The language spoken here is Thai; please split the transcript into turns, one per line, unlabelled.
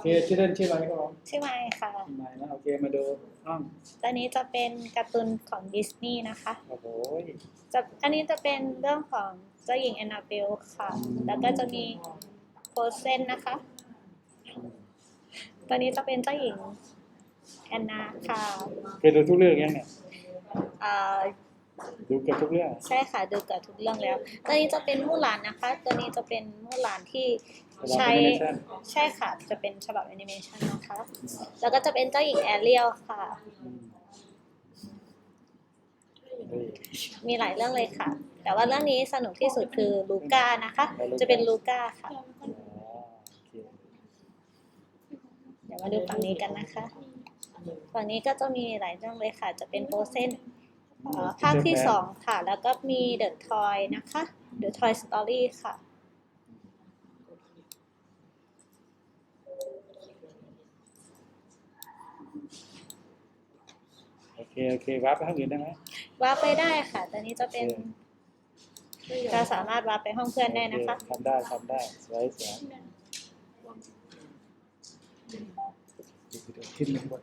เคชื่อเล่นชื่ออะไรครับผม
ชื่อไมค์ค่ะ
ชื่อไมค์นะโอเคมาดูห้อง
ตอนนี้จะเป็นการ์ตูนของดิสนีย์นะคะ
โอ้โห
จะอันนี้จะเป็นเรื่องของเจ้าหญิงแอนนาเบลค่ะ แล้วก็จะมีโพเซนนะคะตอนนี้จะเป็นเจ้าหญิงแอนนาค่ะ
เคยดูทุกเรื่องยังเนี่ย
อ่า
ดูเกือบทุกเรื่อง
ใช่ค่ะดูเกับทุกเรื่องแล้ว ตัวนี้จะเป็นมู่หลานนะคะ ตัวนี้จะเป็นมู่หลานที่
เวลา
ใช้
เป็นแอนิเมชั่น
ใช่ค่ะ จะเป็นฉบับแอนิเมชันนะคะ แล้วก็จะเป็นเจ้าหญิงแอเรียลค่ะ
อืมเฮ้ย
มีหลายเรื่องเลยค่ะ แต่ว่าเรื่องนี้สนุกที่สุดคือลูก้านะคะ จะเป็นลูก้าค่ะ
อ๋อโอเค
เดี๋ยวมาดูฝั่งนี้กันนะคะ ฝั่งนี้ก็จะมีหลายเรื่องเลยค่ะ จะเป็นโปรเซน ภาคที่สองค่ะ แล้วก็มี The Toy นะคะ The Toy Story ค่ะ
โอเค โอเควาร์ปไปห้องอื่นได้ไหม
วาร์ปไปได้ค่ะ ตอนนี้จะเป็นจะสามารถวาร์ปไปห้องเพื่อนได้นะคะ
โอเทำได้ทำได้ สวยสวยขึ้นข้างบน